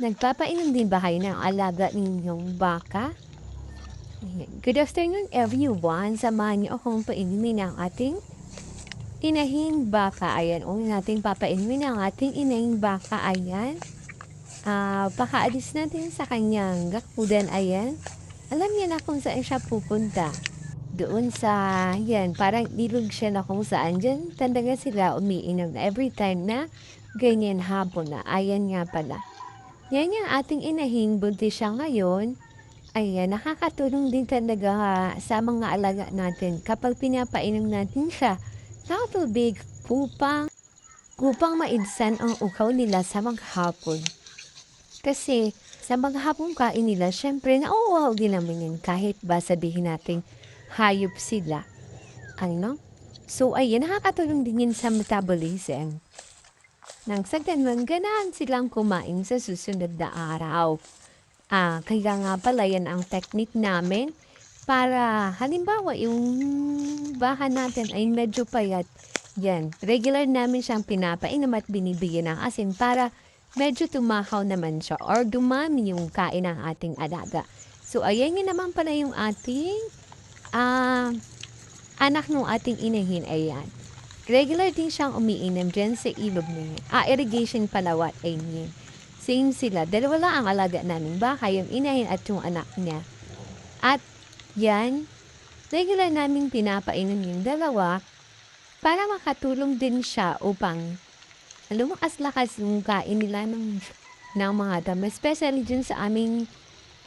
Nagpapainom din ba kayo ng alaga ninyong baka? Good afternoon everyone. Samahan niyo akong painumin ang ating inahing baka. Ayan, o natin papainumin ang ating inahing baka. Ayan. Ah, pakaalis natin sa kanyang gakudan. Ayan. Alam niya na kung saan siya pupunta. Doon sa, yan, parang ilog siya na kung saan. Diyan, tandaga sila umiinom na every time na ganyan hapon na. Ayan nga pala. Yan yung ating inahing buntis siya ngayon. Ayan, nakakatulong din talaga sa mga alaga natin kapag pinapainom natin siya ng tubig upang, upang maidsan ang ukaw nila sa maghapon. Kasi sa maghapong kain nila, syempre nauuhaw din naman yan kahit ba sabihin natin hayop sila. Ano? So, ayan, nakakatulong din yun sa metabolism. Nang sa ganun, ganahan silang kumain sa susunod na araw. Ah, kaya nga pala yan ang technique namin para halimbawa yung bahan natin ay medyo payat. Yan, regular namin siyang pinapainom at binibigyan ng asin para medyo tumahaw naman siya or dumami yung kain ng ating alaga. So, ayan yun naman pala yung ating ah, anak ng ating inahin. Ayan. Regular din siyang umiinom dyan sa ilog niya. Ah, irrigation pala what I mean. Same sila. Dalawa lang ang alaga namin baka, yung inahin at yung anak niya. At yan, regular namin pinapainom yung dalawa para makatulong din siya upang lumakas-lakas yung kain nila ng, ng mga damo. Especially dyan sa aming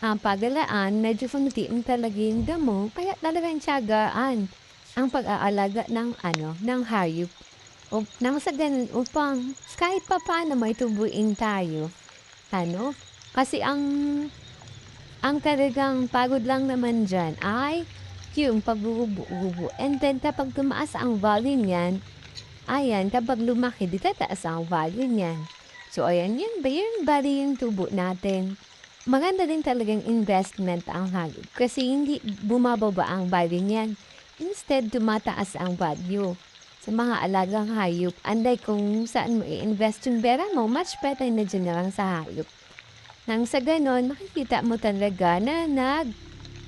ah, pagalaan, medyo funtiin talaga yung damo, kaya talagang tiyagaan ang pag-aalaga ng ano, ng hayop. O, nang sa ganun, upang kahit pa paano may tubuin tayo. Ano? Kasi ang ang talagang pagod lang naman dyan ay yung pagbububo. And then kapag tumaas ang volume niyan, ayan, kapag lumaki, di tataas ang volume niyan. So, ayan, yun ba yun? Bali yung tubo natin. Maganda din talagang investment ang hayop kasi hindi bumababa ang value niyan. Instead, tumataas ang value sa mga alagang hayop. Anday kung saan mo i-invest yung pera mo, much better na dyan lang sa hayop. Nang sa ganon, makikita mo talaga na nag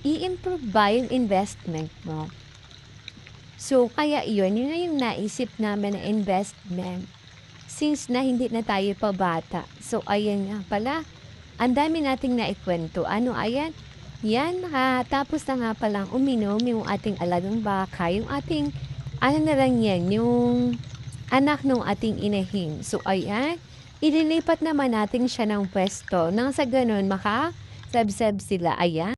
i-improve ba yung investment mo. So, kaya yun, yun na yung naisip namin na investment. Since na hindi na tayo pa bata. So, ayan nga pala. Ang dami nating naikwento. Ano, ayan? Yan, ha, tapos na nga palang uminom yung ating alagang baka, yung ating, ano na lang yan, yung anak ng ating inahin. So, ayan, ililipat naman natin siya ng pwesto nang sa ganun maka sab sila, ayan.